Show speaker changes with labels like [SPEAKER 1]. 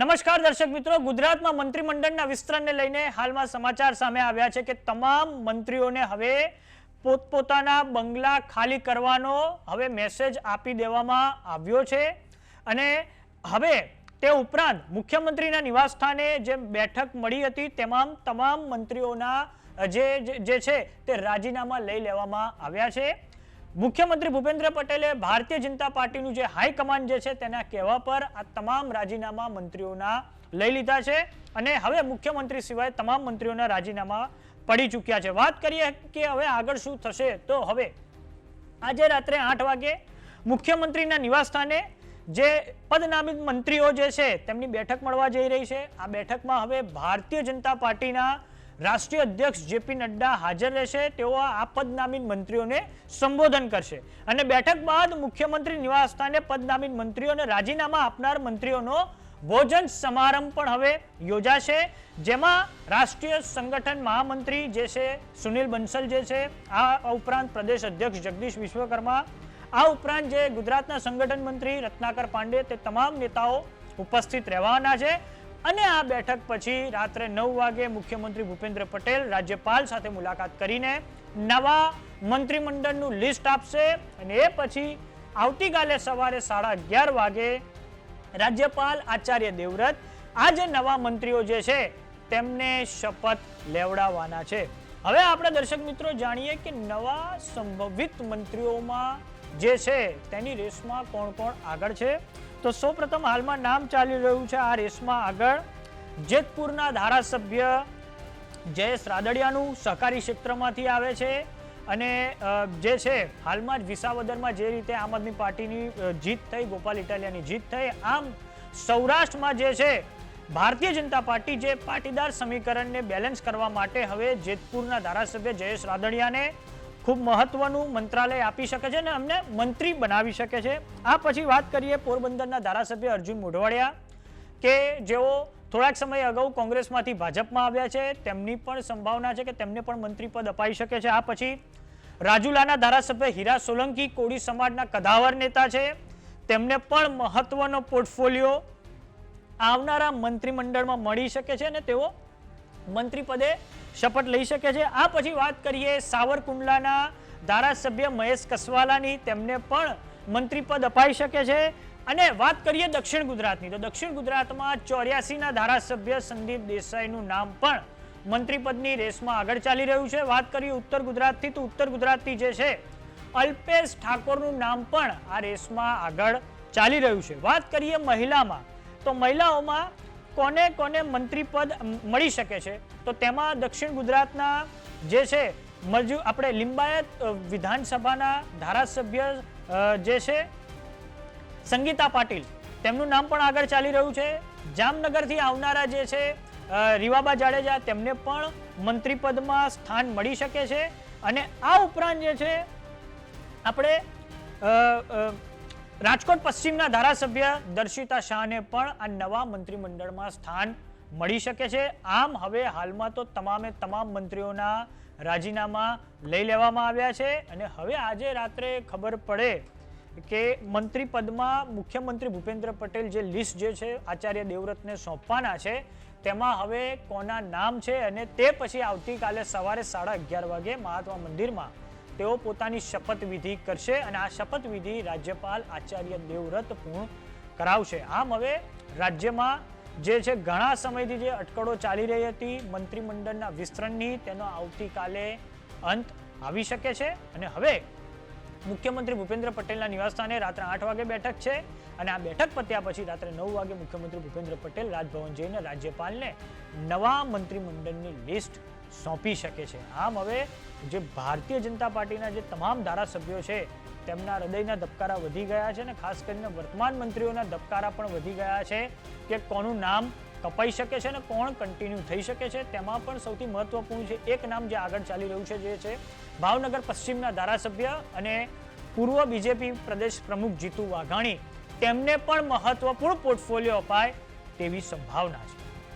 [SPEAKER 1] નમસ્કાર દર્શક મિત્રો, ગુજરાતમાં મંત્રીમંડળના વિસ્તરણને લઈને હાલમાં સમાચાર સામે આવ્યા છે કે તમામ મંત્રીઓને હવે પોતપોતાના બંગલા ખાલી કરવાનો હવે મેસેજ આપી દેવામાં આવ્યો છે. અને હવે તે ઉપરાંત મુખ્યમંત્રીના નિવાસસ્થાને જે બેઠક મળી હતી, તેમાં તમામ મંત્રીઓના જે જે- છે તે રાજીનામા લઈ લેવામાં આવ્યા છે. મુખ્યમંત્રી ભૂપેન્દ્ર પટેલે ભારતીય જનતા પાર્ટીનું જે હાઈકમાન્ડ જે છે તેના કહેવા પર આ તમામ રાજીનામા મંત્રીઓના લઈ લીધા છે અને હવે મુખ્યમંત્રી સિવાય તમામ મંત્રીઓના રાજીનામા પડી ચૂક્યા છે. વાત કરીએ કે હવે આગળ શું થશે તો હવે આજે રાત્રે આઠ વાગે મુખ્યમંત્રીના નિવાસસ્થાને જે પદનામિત મંત્રીઓ જે છે તેમની બેઠક મળવા જઈ રહી છે. આ બેઠકમાં હવે ભારતીય જનતા પાર્ટીના રાષ્ટ્રીય અધ્યક્ષ જેપી નડ્ડા હાજર રહેશે, તેઓ આ પદનામિત મંત્રીઓને સંબોધન કરશે. અને બેઠક બાદ મુખ્યમંત્રી નિવાસસ્થાને પદનામિત મંત્રીઓને રાજીનામા આપનાર મંત્રીઓનો ભોજન સમારંભ પણ હવે યોજાશે, જેમાં રાષ્ટ્રીય સંગઠન મહામંત્રી જે છે, સુનિલ બંસલ જે છે, આ ઉપરાંત પ્રદેશ અધ્યક્ષ જગદીશ વિશ્વકર્મા, આ ઉપરાંત જે ગુજરાતના સંગઠન મંત્રી રત્નાકર પાંડે, તે તમામ નેતાઓ ઉપસ્થિત રહેવાના છે. અને આ બેઠક પછી રાત્રે નવ વાગે મુખ્યમંત્રી ભૂપેન્દ્ર પટેલ રાજ્યપાલ સાથે મુલાકાત કરીને નવા મંત્રીમંડળનું લિસ્ટ આપશે અને એ પછી આવતીકાલે સવારે સાડા અગિયાર વાગે રાજ્યપાલ આચાર્ય દેવવ્રત આ જે નવા મંત્રીઓ જે છે તેમને શપથ લેવડાવવાના છે. હવે આપણે દર્શક મિત્રો જાણીએ કે નવા સંભવિત મંત્રીઓમાં જે છે તેની રેસમાં કોણ કોણ આગળ છે? તો સૌપ્રથમ હાલમાં નામ ચાલી રહ્યું છે આ રેસમાં આગળ જેતપુરના ધારાસભ્ય જયેશ રાદડિયાનું સહકારી ક્ષેત્રમાંથી આવે છે અને જે છે, હાલમાં જ વિસાવદરમાં જે રીતે આમ આદમી પાર્ટીની જીત થઈ, ગોપાલ ઇટાલિયાની જીત થઈ, આમ સૌરાષ્ટ્રમાં જે છે, ભારતીય જનતા પાર્ટી જે પાટીદાર સમીકરણને બેલેન્સ કરવા માટે હવે જેતપુરના ધારાસભ્ય જયેશ રાદડિયાને ખૂબ મહત્વનું મંત્રાલય આપી શકે છે અને અમને મંત્રી બનાવી શકે છે. આ પછી વાત કરીએ પોરબંદરના ધારાસભ્ય અર્જુન મોઢવાડિયા કે જેઓ થોડાક સમય અગાઉ કોંગ્રેસમાંથી ભાજપમાં આવ્યા છે. તેમની પણ સંભાવના છે કે તેમને પણ મંત્રી પદ અપાઈ શકે છે. આ પછી રાજુલાના ધારાસભ્ય હીરા સોલંકી કોળી સમાજના કદાવર નેતા છે. તેમને પણ મહત્વનો પોર્ટફોલિયો આવનારા મંત્રીમંડળમાં મળી શકે છે અને તેઓ મંત્રી પદે શપથ લઈ શકે છે. આ પછી વાત કરીએ સાવરકુંડલાના ધારાસભ્ય મહેશ કસવાલાની. તેમને પણ મંત્રી પદ અપાઈ શકે છે. અને વાત કરીએ દક્ષિણ ગુજરાતની, તો દક્ષિણ ગુજરાતમાં ચોર્યાસીના ધારાસભ્ય સંદીપ દેસાઈનું નામ પણ મંત્રી પદની રેસમાં આગળ ચાલી રહ્યું છે. વાત કરીએ ઉત્તર ગુજરાતથી, તો ઉત્તર ગુજરાતથી જે છે, અલ્પેશ ઠાકોરનું નામ પણ આ રેસમાં આગળ ચાલી રહ્યું છે. વાત કરીએ મહિલામાં, તો મહિલાઓમાં કોને કોને મંત્રી પદ મળી શકે છે? તો તેમાં દક્ષિણ ગુજરાતના જે છે મજુ આપણે લિંબાયત વિધાનસભાના ધારાસભ્ય જે છે, સંગીતા પાટીલ, તેમનું નામ પણ આગળ ચાલી રહ્યું છે. જામનગરથી આવનારા જે છે રીવાબા જાડેજા, તેમને પણ મંત્રી પદમાં સ્થાન મળી શકે છે. અને આ ઉપરાંત જે છે, આપણે રાજકોટ પશ્ચિમના ધારાસભ્ય દર્શિતા શાહને પણ આ નવા મંત્રીમંડળમાં સ્થાન મળી શકે છે. આમ હવે હાલમાં તો તમામે તમામ મંત્રીઓના રાજીનામા લઈ લેવામાં આવ્યા છે અને હવે આજે રાત્રે ખબર પડે કે મંત્રી પદમાં મુખ્યમંત્રી ભૂપેન્દ્ર પટેલ જે લિસ્ટ જે છે આચાર્ય દેવવ્રતને સોંપવાના છે, તેમાં હવે કોના નામ છે અને તે પછી આવતીકાલે સવારે સાડા અગિયાર વાગે મહાત્મા મંદિરમાં તેઓ પોતાની શપથવિધિ કરશે અને આ શપથવિધિ રાજ્યપાલ આચાર્ય દેવવ્રત પૂર્ણ કરાવશે. આમ હવે રાજ્યમાં જે છે ઘણા સમયથી જે અટકળો ચાલી રહી હતી, મંત્રીમંડળના વિસ્તરણની, તેનો આવતીકાલે અંત આવી શકે છે. અને હવે મુખ્યમંત્રી ભૂપેન્દ્ર પટેલના નિવાસસ્થાને રાત્રે આઠ વાગે બેઠક છે અને આ બેઠક પત્યા પછી રાત્રે નવ વાગે મુખ્યમંત્રી ભૂપેન્દ્ર પટેલ રાજભવન જઈને રાજ્યપાલને નવા મંત્રીમંડળની લિસ્ટ સોંપી શકે છે. આમ હવે જે ભારતીય જનતા પાર્ટીના જે તમામ ધારાસભ્યો છે, તેમના હૃદયના ધબકારા વધી ગયા છે અને ખાસ કરીને વર્તમાન મંત્રીઓના ધબકારા પણ વધી ગયા છે કે કોનું નામ કપાઈ શકે છે અને કોણ કન્ટિન્યુ થઈ શકે છે, તેમાં પણ સૌથી મહત્વપૂર્ણ છે, એક નામ જે આગળ ચાલી રહ્યું છે જે છે ભાવનગર પશ્ચિમના ધારાસભ્ય અને પૂર્વ બીજેપી પ્રદેશ પ્રમુખ જીતુ વાઘાણી. તેમને પણ મહત્વપૂર્ણ પોર્ટફોલિયો અપાય તેવી સંભાવના છે.